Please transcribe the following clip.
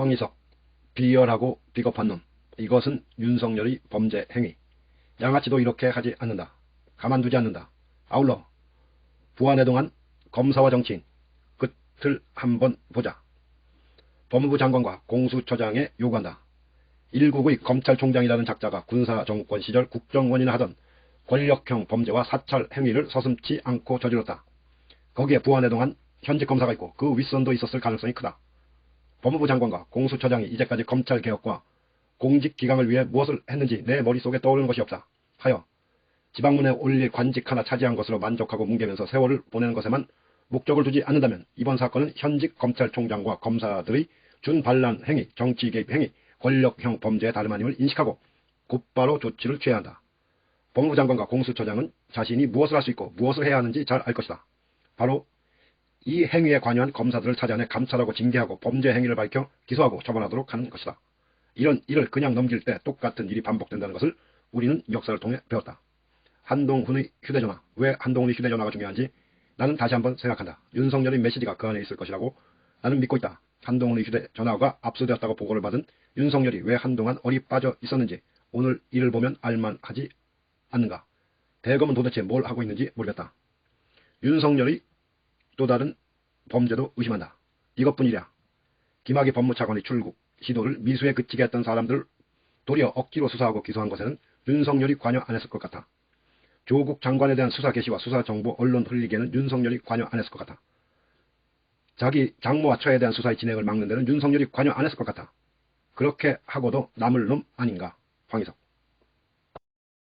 황희석, 비열하고 비겁한 놈. 이것은 윤석열의 범죄 행위. 양아치도 이렇게 하지 않는다. 가만두지 않는다. 아울러 부안에 동안 검사와 정치인 끝을 한번 보자. 법무부 장관과 공수처장에 요구한다. 1국의 검찰총장이라는 작자가 군사 정권 시절 국정원이나 하던 권력형 범죄와 사찰 행위를 서슴지 않고 저질렀다. 거기에 부안에 동안 현직 검사가 있고 그 윗선도 있었을 가능성이 크다. 법무부 장관과 공수처장이 이제까지 검찰 개혁과 공직 기강을 위해 무엇을 했는지 내 머릿속에 떠오르는 것이 없다. 하여 지방문에 올릴 관직 하나 차지한 것으로 만족하고 뭉개면서 세월을 보내는 것에만 목적을 두지 않는다면 이번 사건은 현직 검찰총장과 검사들의 준반란 행위, 정치 개입 행위, 권력형 범죄에 다름 아님을 인식하고 곧바로 조치를 취해야 한다. 법무부 장관과 공수처장은 자신이 무엇을 할 수 있고 무엇을 해야 하는지 잘 알 것이다. 바로 이 행위에 관여한 검사들을 찾아내 감찰하고 징계하고 범죄 행위를 밝혀 기소하고 처벌하도록 하는 것이다. 이런 일을 그냥 넘길 때 똑같은 일이 반복된다는 것을 우리는 역사를 통해 배웠다. 한동훈의 휴대전화, 왜 한동훈의 휴대전화가 중요한지 나는 다시 한번 생각한다. 윤석열의 메시지가 그 안에 있을 것이라고 나는 믿고 있다. 한동훈의 휴대전화가 압수되었다고 보고를 받은 윤석열이 왜 한동안 어리 빠져 있었는지 오늘 이를 보면 알만하지 않는가. 대검은 도대체 뭘 하고 있는지 모르겠다. 윤석열의 또 다른 범죄도 의심한다. 이것뿐이랴. 김학의 법무차관의 출국 시도를 미수에 그치게 했던 사람들 도리어 억지로 수사하고 기소한 것에는 윤석열이 관여 안 했을 것 같아. 조국 장관에 대한 수사 개시와 수사 정보 언론 흘리기에는 윤석열이 관여 안 했을 것 같아. 자기 장모와 처에 대한 수사의 진행을 막는 데는 윤석열이 관여 안 했을 것 같아. 그렇게 하고도 남을 놈 아닌가 황희석.